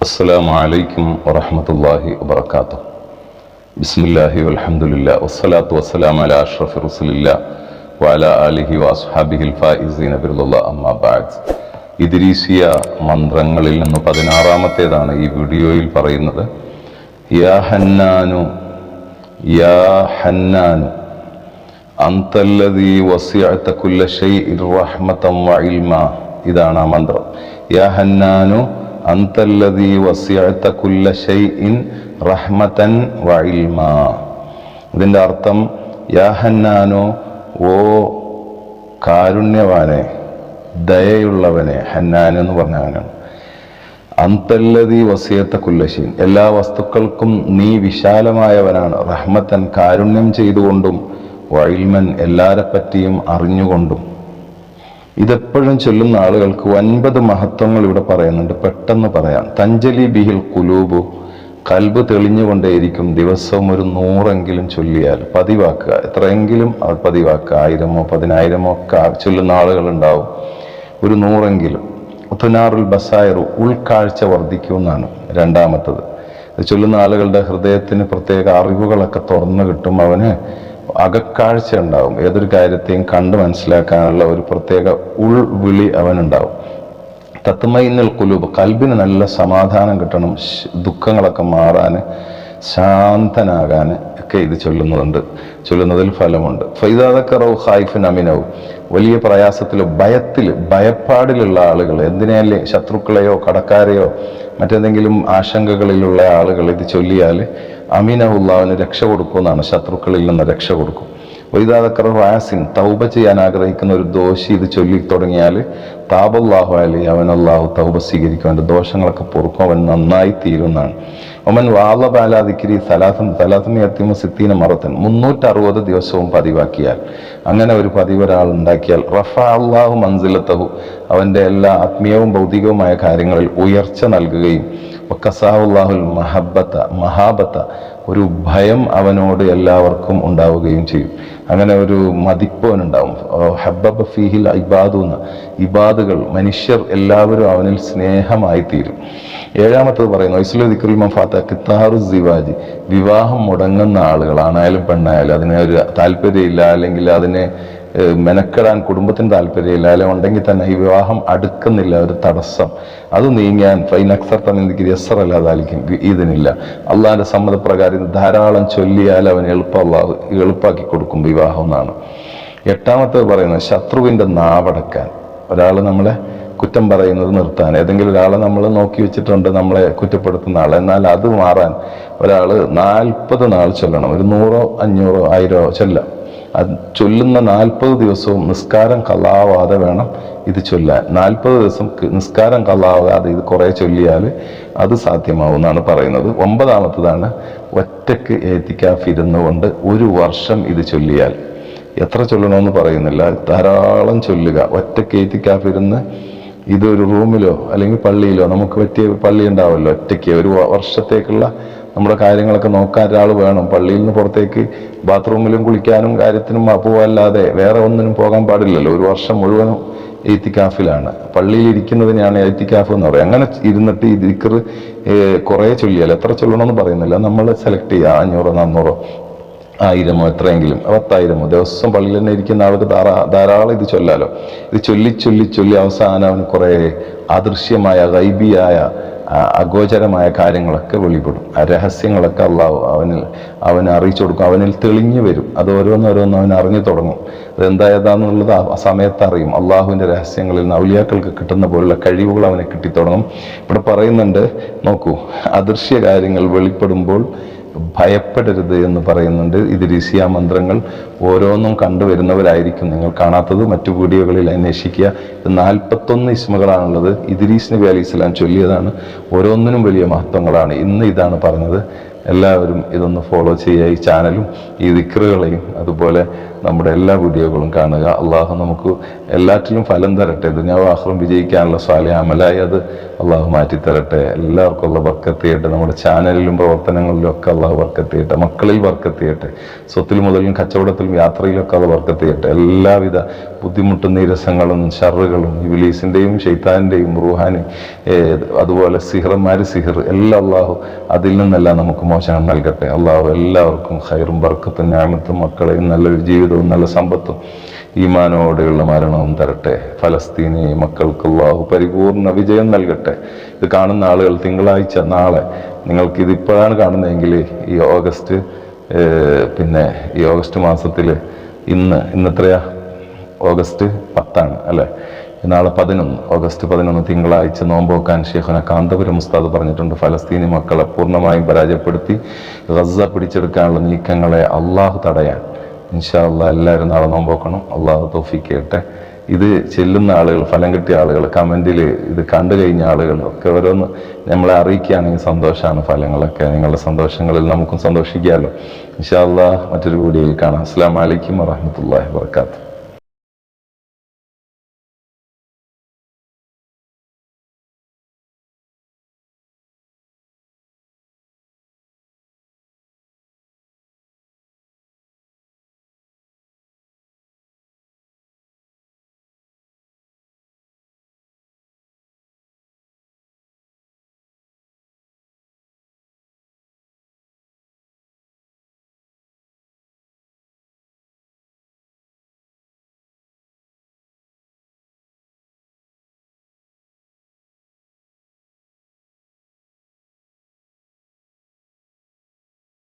السلام عليكم ورحمة الله وبركاته بسم الله والحمد لله والصلاة والسلام على أشرف رسول الله وعلى آله وأصحابه الفائزين برضا الله أما بعد ഇദ്രീസിയ മന്ത്രങ്ങളിൽ നിന്ന് പതിനാറാമത്തേതാണ് ഈ വീഡിയോയിൽ പറയുന്നത് യാ ഹന്നാനു യാ ഹന്നാനു അന്തല്ലദീ വസിഅത കുല്ല ഷൈഇൻ റഹ്മതൻ വഇൽമ ഇതാണ് ആ മന്ത്രം യാ ഹന്നാനു വഇൽമ ഇതിന്റെ അർത്ഥം യാ ഹന്നാനു ഓ കാരുണ്യവാനെ ദയയുള്ളവനെ ഹന്നാൻ എന്ന് പറഞ്ഞവനാണ് അന്തല്ലതി വസിയത്ത കുല്ലശീൻ എല്ലാ വസ്തുക്കൾക്കും നീ വിശാലമായവനാണ്. റഹ്മത്തൻ കാരുണ്യം ചെയ്തുകൊണ്ടും വൈൽമൻ എല്ലാരെ പറ്റിയും അറിഞ്ഞുകൊണ്ടും. ഇതെപ്പോഴും ചൊല്ലുന്ന ആളുകൾക്ക് ഒൻപത് മഹത്വങ്ങൾ ഇവിടെ പറയുന്നുണ്ട്. പെട്ടെന്ന് പറയാം. തഞ്ചലി ബിഹിൽ കുലൂബു കൽബ് തെളിഞ്ഞുകൊണ്ടേയിരിക്കും ദിവസവും ഒരു നൂറെങ്കിലും ചൊല്ലിയാൽ പതിവാക്കുക. എത്രയെങ്കിലും പതിവാക്കുക. ആയിരമോ പതിനായിരമോ ഒക്കെ ചൊല്ലുന്ന ആളുകളുണ്ടാവും. ഒരു നൂറെങ്കിലും. ഉത്തനാറുൽ ബസായറു ഉൾക്കാഴ്ച വർദ്ധിക്കുമെന്നാണ് രണ്ടാമത്തത്. ചൊല്ലുന്ന ആളുകളുടെ ഹൃദയത്തിന് പ്രത്യേക അറിവുകളൊക്കെ തുറന്നു കിട്ടും. അവന് അകക്കാഴ്ച ഉണ്ടാവും ഏതൊരു കാര്യത്തെയും കണ്ട് മനസ്സിലാക്കാനുള്ള ഒരു പ്രത്യേക ഉൾവിളി അവനുണ്ടാവും. തത്മയിന്നൽ കുലൂബ് കൽബിന് നല്ല സമാധാനം കിട്ടണം ദുഃഖങ്ങളൊക്കെ മാറാൻ ശാന്തനാകാൻ ഒക്കെ ഇത് ചൊല്ലുന്നുണ്ട്. ചൊല്ലുന്നതിൽ ഫലമുണ്ട്. ഫൈദാദക്കറവ് ഹായിഫിൻ അമിനവും വലിയ പ്രയാസത്തിൽ ഭയത്തിൽ ഭയപ്പാടിലുള്ള ആളുകൾ എന്തിനല്ലേ ശത്രുക്കളെയോ കടക്കാരെയോ മറ്റെന്തെങ്കിലും ആശങ്കകളിലുള്ള ആളുകൾ ഇത് ചൊല്ലിയാൽ അമീനഹുല്ലാവിന് രക്ഷ കൊടുക്കുമെന്നാണ്. ശത്രുക്കളിൽ നിന്ന് രക്ഷ കൊടുക്കും. വൈദാദക്കർ വാസിൻ തൗബ ചെയ്യാൻ ആഗ്രഹിക്കുന്ന ഒരു ദോഷി ഇത് ചൊല്ലി തുടങ്ങിയാൽ താബല്ലാഹു അലി അവൻ അള്ളാഹു തൗബ സ്വീകരിക്കും അവന്റെ ദോഷങ്ങളൊക്കെ പൊറുക്കും അവൻ നന്നായി തീരുന്നതാണ്. ഒമൻ വാള ബാലാദിക്കിരി സലാസം സലാസം എത്തിമ സിത്തീന മറത്തൻ. മുന്നൂറ്ററുപത് ദിവസവും പതിവാക്കിയാൽ അങ്ങനെ ഒരു പതിവ് ഒരാൾ ഉണ്ടാക്കിയാൽ റഫ അള്ളാഹു മൻസിലത്തഹു അവന്റെ എല്ലാ ആത്മീയവും ഭൗതികവുമായ കാര്യങ്ങളിൽ ഉയർച്ച നൽകുകയും വക്കസാഹുല്ലാഹുൽ മഹബത്ത മഹാബത്ത ഒരു ഭയം അവനോട് എല്ലാവർക്കും ഉണ്ടാവുകയും ചെയ്യും. അങ്ങനെ ഒരു മതിപ്പ് അവനുണ്ടാവും ഹബ്ബബ ഫീഹിൽ ഇബാദു എന്ന ഇബാദുകൾ മനുഷ്യർ എല്ലാവരും അവനിൽ സ്നേഹമായി തീരും ഏഴാമത്തത് പറയുന്നു ഐസ്ലു ദിക്രുൽ മഫാത്ത കിത്താറു സിവാജി. വിവാഹം മുടങ്ങുന്ന ആളുകൾ ആണായാലും പെണ്ണായാലും. അതിനെ ഒരു താല്പര്യമില്ല അല്ലെങ്കിൽ അതിനെ മെനക്കെടാൻ കുടുംബത്തിന് താല്പര്യമില്ല. അല്ലെങ്കിൽ ഉണ്ടെങ്കിൽ തന്നെ ഈ വിവാഹം അടുക്കുന്നില്ല ഒരു തടസ്സം. അത് നീങ്ങാൻ ഫൈനക്സർ തന്നെ യസറല്ലാതായിരിക്കും ഇതിനില്ല. അള്ളാഹിന്റെ സമ്മതപ്രകാരം ധാരാളം ചൊല്ലിയാൽ അവൻ എളുപ്പമുള്ള എളുപ്പാക്കി കൊടുക്കും വിവാഹം എന്നാണ്. എട്ടാമത്തേത് പറയുന്നത് ശത്രുവിന്റെ നാവടക്കാൻ. ഒരാൾ നമ്മളെ കുറ്റം പറയുന്നത് നിർത്താൻ. ഏതെങ്കിലും ഒരാളെ നമ്മൾ നോക്കി വെച്ചിട്ടുണ്ട് നമ്മളെ കുറ്റപ്പെടുത്തുന്ന ആൾ. എന്നാൽ അത് മാറാൻ ഒരാൾ നാൽപ്പത് നാൾ ചൊല്ലണം. ഒരു നൂറോ അഞ്ഞൂറോ ആയിരോ ചൊല്ലാം. ചൊല്ലുന്ന നാൽപ്പത് ദിവസവും നിസ്കാരം കള്ളാവാതെ വേണം ഇത് ചൊല്ലാൻ. നാൽപ്പത് ദിവസം നിസ്കാരം കള്ളാവാതെ ഇത് കുറേ ചൊല്ലിയാൽ അത് സാധ്യമാവുമെന്നാണ് പറയുന്നത്. ഒമ്പതാമത്തതാണ് ഒറ്റയ്ക്ക് ഏത്തിക്കാഫിരുന്നു കൊണ്ട് ഒരു വർഷം ഇത് ചൊല്ലിയാൽ. എത്ര ചൊല്ലണമെന്ന് പറയുന്നില്ല. ധാരാളം ചൊല്ലുക. ഒറ്റയ്ക്ക് ഏത്തിക്കാഫിരുന്ന് ഇതൊരു റൂമിലോ അല്ലെങ്കിൽ പള്ളിയിലോ നമുക്ക് പറ്റിയ പള്ളി ഉണ്ടാവുമല്ലോ ഒറ്റയ്ക്ക് ഒരു വർഷത്തേക്കുള്ള നമ്മുടെ കാര്യങ്ങളൊക്കെ നോക്കാൻ ഒരാൾ വേണം. പള്ളിയിൽ നിന്ന് പുറത്തേക്ക് ബാത്റൂമിലും കുളിക്കാനും കാര്യത്തിനും പോവല്ലാതെ വേറെ ഒന്നിനും പോകാൻ പാടില്ലല്ലോ. ഒരു വർഷം മുഴുവനും എയ്ത്തിക്കാഫിലാണ്. പള്ളിയിൽ ഇരിക്കുന്നതിനെയാണ് എയ്ത്തിക്കാഫ് എന്ന് പറയുക. അങ്ങനെ ഇരുന്നിട്ട് ഈ ദിക്കർ കുറേ ചൊല്ലിയാൽ എത്ര ചൊല്ലണമെന്ന് പറയുന്നില്ല. നമ്മൾ സെലക്ട് ചെയ്യുക അഞ്ഞൂറോ നാന്നൂറോ ആയിരമോ എത്രയെങ്കിലും പത്തായിരമോ ദിവസം പള്ളിയിൽ തന്നെ ഇരിക്കുന്ന ആൾക്ക് ധാരാ ധാരാളം ഇത് ചൊല്ലാലോ. ഇത് ചൊല്ലി ചൊല്ലി ചൊല്ലി അവസാനം അവന് കുറേ അദൃശ്യമായ ഗൈബിയായ അഗോചരമായ കാര്യങ്ങളൊക്കെ വെളിപ്പെടും. ആ രഹസ്യങ്ങളൊക്കെ അള്ളാഹു അവനിൽ അവന് അറിയിച്ചു കൊടുക്കും. അവനിൽ തെളിഞ്ഞു വരും. അത് ഓരോന്നോരോന്ന് അവൻ അറിഞ്ഞു തുടങ്ങും. അതെന്താ എന്തായതാന്നുള്ളത് ആ സമയത്ത് അറിയും. അള്ളാഹുവിന്റെ രഹസ്യങ്ങളിൽ നിന്ന് കിട്ടുന്ന പോലുള്ള കഴിവുകൾ അവനെ കിട്ടിത്തുടങ്ങും. ഇവിടെ പറയുന്നുണ്ട് നോക്കൂ അദൃശ്യ കാര്യങ്ങൾ വെളിപ്പെടുമ്പോൾ ഭയപ്പെടരുത് എന്ന് പറയുന്നുണ്ട്. ഇത് ഋഷിയ മന്ത്രങ്ങൾ ഓരോന്നും കണ്ടുവരുന്നവരായിരിക്കും നിങ്ങൾ കാണാത്തത്. മറ്റു വീഡിയോകളിൽ അന്വേഷിക്കുക. ഇത് നാൽപ്പത്തൊന്ന് ഇസ്മകളാണുള്ളത്. ഇദ്രീസ് നബി അലി ഇസ്ലാം ചൊല്ലിയതാണ്. ഓരോന്നിനും വലിയ മഹത്വങ്ങളാണ്. ഇന്ന് ഇതാണ് പറഞ്ഞത്. എല്ലാവരും ഇതൊന്ന് ഫോളോ ചെയ്യുക ഈ ചാനലും ഈ വിക്രുകളെയും അതുപോലെ നമ്മുടെ എല്ലാ വീഡിയോകളും കാണുക. അള്ളാഹു നമുക്ക് എല്ലാറ്റിലും ഫലം തരട്ടെ. ദുനിയാവ് ആഹ്റം വിജയിക്കാനുള്ള സ്വാലി അമലായി അത് അള്ളാഹു മാറ്റിത്തരട്ടെ. എല്ലാവർക്കും ഉള്ള വർക്കത്ത് ചെയ്യട്ടെ. നമ്മുടെ ചാനലിലും പ്രവർത്തനങ്ങളിലും ഒക്കെ അള്ളാഹു വർക്കത്ത് മക്കളിൽ വർക്കത്ത് ചെയ്യട്ടെ. സ്വത്തിൽ മുതലും കച്ചവടത്തിലും യാത്രയിലൊക്കെ അത് വർക്കത്ത് ചെയ്യട്ടെ. എല്ലാവിധ ബുദ്ധിമുട്ടും നീരസങ്ങളും ഷറുകളും വിലീസിന്റെയും ഷെയ്ത്താന്റെയും റുഹാനി അതുപോലെ സിഹർമാർ സിഹർ എല്ലാം അള്ളാഹു അതിൽ നിന്നെല്ലാം നമുക്ക് മോചനം നൽകട്ടെ. അള്ളാഹു എല്ലാവർക്കും ഹൈറും വർക്കത്തും ഞാമത്തും മക്കളെയും നല്ലൊരു ജീവിതവും നല്ല സമ്പത്തും. ഈമാനോടെയുള്ള മരണവും തരട്ടെ. ഫലസ്തീനി മക്കൾക്ക് അള്ളാഹു പരിപൂർണ വിജയം നൽകട്ടെ. ഇത് കാണുന്ന ആളുകൾ തിങ്കളാഴ്ച നാളെ. നിങ്ങൾക്ക് ഇതിപ്പോഴാണ് കാണുന്നതെങ്കിൽ ഈ ഓഗസ്റ്റ് പിന്നെ ഈ ഓഗസ്റ്റ് മാസത്തിൽ ഇന്ന് ഇന്നെത്രയാ? ഓഗസ്റ്റ് പത്താണ് അല്ലേ? നാളെ പതിനൊന്ന് ഓഗസ്റ്റ് പതിനൊന്ന് തിങ്കളാഴ്ച നോമ്പ് വെക്കാൻ കാന്തപുരം ഉസ്താദ് പറഞ്ഞിട്ടുണ്ട്. ഫലസ്തീനി മക്കളെ പൂർണമായും പരാജയപ്പെടുത്തി ഗസ പിടിച്ചെടുക്കാനുള്ള നീക്കങ്ങളെ അള്ളാഹു തടയാൻ. ഇൻഷാ അള്ളാഹ് എല്ലാവരും നാളെ നോമ്പ് വെക്കണം അള്ളാഹു തോഫിക്ക് ചെയ്യട്ടെ ഇത് ചെല്ലുന്ന ആളുകൾ ഫലം കിട്ടിയ ആളുകൾ കമന്റിൽ ഇത് കണ്ടു കഴിഞ്ഞ ആളുകൾ ഒക്കെ ഓരോന്ന് നമ്മളെ അറിയിക്കുകയാണെങ്കിൽ സന്തോഷമാണ് ഫലങ്ങളൊക്കെ. നിങ്ങളുടെ സന്തോഷങ്ങളിൽ നമുക്കും സന്തോഷിക്കാമല്ലോ ഇൻഷാ അള്ളാഹ് മറ്റൊരു വീഡിയോയിൽ കാണാം. അസ്സാം വലൈക്കും വറഹമത്തല്ലാഹി വർക്കാത്തു